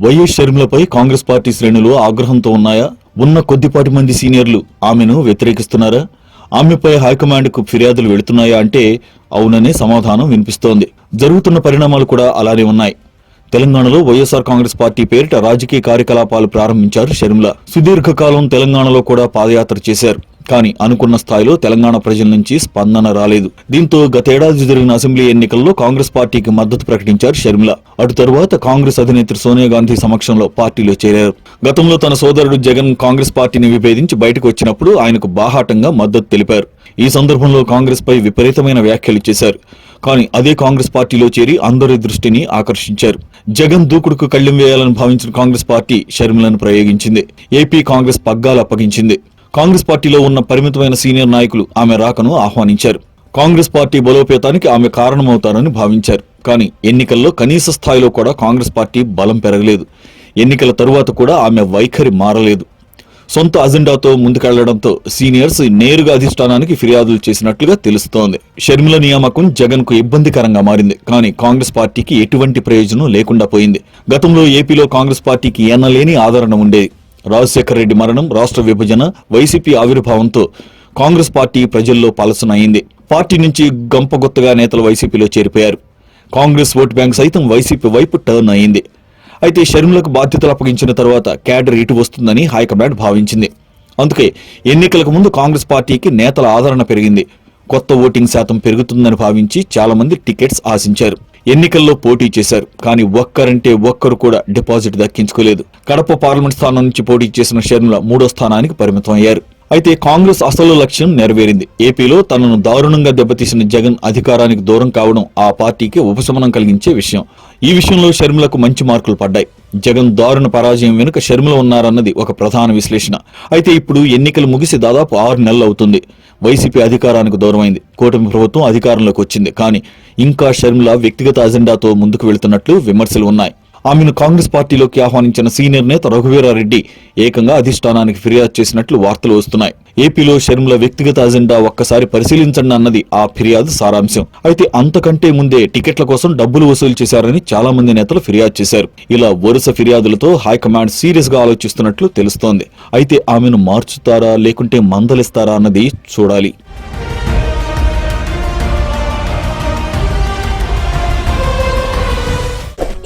YS షర్మిలపై Congress party శ్రేణులు ఆగ్రహంతో ఉన్నాయా? ఉన్న కొద్దిపాటి మంది సీనియర్లు ఆమెను వ్యతిరేకిస్తున్నారా? ఆమెపై హైకమాండ్కు ఫిర్యాదులు వెళుతున్నాయా అంటే అవుననే సమాధానం వినిపిస్తోంది. జరుగుతున్న పరిణామాలు కూడా అలానే ఉన్నాయి. తెలంగాణలో వైఎస్ఆర్ కాంగ్రెస్ పార్టీ పేరిట రాజకీయ కార్యకలాపాలు ప్రారంభించారు షర్మిల. సుదీర్ఘకాలం తెలంగాణలో కూడా పాదయాత్ర చేశారు. కానీ అనుకున్న స్థాయిలో తెలంగాణ ప్రజల నుంచి స్పందన రాలేదు. దీంతో గతేడాది జరిగిన అసెంబ్లీ ఎన్నికల్లో కాంగ్రెస్ పార్టీకి మద్దతు ప్రకటించారు షర్మిల. అటు తరువాత కాంగ్రెస్ అధినేత్రి సోనియా గాంధీ సమక్షంలో పార్టీలో చేరారు. గతంలో తన సోదరుడు జగన్ కాంగ్రెస్ పార్టీని విభేదించి బయటకు వచ్చినప్పుడు ఆయనకు బాహాటంగా మద్దతు తెలిపారు. ఈ సందర్భంలో కాంగ్రెస్ పై విపరీతమైన వ్యాఖ్యలు చేశారు. కానీ అదే కాంగ్రెస్ పార్టీలో చేరి అందరి దృష్టిని ఆకర్షించారు. జగన్ దూకుడుకు కళ్ళెం వేయాలని భావించిన కాంగ్రెస్ పార్టీ షర్మిలను ప్రయోగించింది. ఏపీ కాంగ్రెస్ పగ్గాలు అప్పగించింది. కాంగ్రెస్ పార్టీలో ఉన్న పరిమితమైన సీనియర్ నాయకులు ఆమె రాకను ఆహ్వానించారు. కాంగ్రెస్ పార్టీ బలోపేతానికి ఆమె కారణమవుతారని భావించారు. కానీ ఎన్నికల్లో కనీస స్థాయిలో కూడా కాంగ్రెస్ పార్టీ బలం పెరగలేదు. ఎన్నికల తరువాత కూడా ఆమె వైఖరి మారలేదు. సొంత అజెండాతో ముందుకెళ్ళడంతో సీనియర్స్ నేరుగా అధిష్టానానికి ఫిర్యాదులు చేసినట్లుగా తెలుస్తోంది. షర్మిల నియామకం జగన్కు ఇబ్బందికరంగా మారింది. కానీ కాంగ్రెస్ పార్టీకి ఎటువంటి ప్రయోజనం లేకుండా పోయింది. గతంలో ఏపీలో కాంగ్రెస్ పార్టీకి ఎనలేని ఆదరణ ఉండేది. రాజశేఖర రెడ్డి మరణం రాష్ట్ర విభజన వైసీపీ ఆవిర్భావంతో కాంగ్రెస్ పార్టీ ప్రజల్లో పలసన అయింది. పార్టీ నుంచి గంపగొత్తగా నేతలు వైసీపీలో చేరిపోయారు. కాంగ్రెస్ ఓటు బ్యాంక్ సైతం వైసీపీ వైపు టర్న్ అయింది. అయితే షర్మిలకు బాధ్యతలు అప్పగించిన తర్వాత క్యాడర్ ఇటు వస్తుందని హైకమాండ్ భావించింది. అందుకే ఎన్నికలకు ముందు కాంగ్రెస్ పార్టీకి నేతల ఆదరణ పెరిగింది. కొత్త ఓటింగ్ శాతం పెరుగుతుందని భావించి చాలామంది టికెట్స్ ఆశించారు. ఎన్నికల్లో పోటీ చేశారు. కానీ ఒక్కరంటే ఒక్కరు కూడా డిపాజిట్ దక్కించుకోలేదు. కడప పార్లమెంట్ స్థానం నుంచి పోటీ చేసిన షర్మిల మూడో స్థానానికి పరిమితం అయ్యారు అయితే కాంగ్రెస్ అసలు లక్ష్యం నెరవేరింది. ఏపీలో తనను దారుణంగా దెబ్బతీసిన జగన్ అధికారానికి దూరం కావడం ఆ పార్టీకి ఉపశమనం కలిగించే విషయం. ఈ విషయంలో షర్మిలకు మంచి మార్కులు పడ్డాయి. జగన్ దారుణ పరాజయం వెనుక షర్మిల ఉన్నారన్నది ఒక ప్రధాన విశ్లేషణ. అయితే ఇప్పుడు ఎన్నికలు ముగిసి దాదాపు ఆరు నెలలు అవుతుంది. వైసీపీ అధికారానికి దూరమైంది. కూటమి ప్రభుత్వం అధికారంలోకి వచ్చింది. కానీ ఇంకా షర్మిల వ్యక్తిగత అజెండాతో ముందుకు వెళ్తున్నట్లు విమర్శలు ఉన్నాయి. ఆమెను కాంగ్రెస్ పార్టీలోకి ఆహ్వానించిన సీనియర్ నేత రఘువీరారెడ్డి ఏకంగా అధిష్టానానికి ఫిర్యాదు చేసినట్లు వార్తలు వస్తున్నాయి. ఏపీలో షర్మిల వ్యక్తిగత అజెండా ఒక్కసారి పరిశీలించండి అన్నది ఆ ఫిర్యాదు సారాంశం. అయితే అంతకంటే ముందే టికెట్ల కోసం డబ్బులు వసూలు చేశారని చాలా మంది నేతలు ఫిర్యాదు చేశారు. ఇలా వరుస ఫిర్యాదులతో హైకమాండ్ సీరియస్గా ఆలోచిస్తున్నట్లు తెలుస్తోంది. అయితే ఆమెను మార్చుతారా లేకుంటే మందలిస్తారా అన్నది చూడాలి.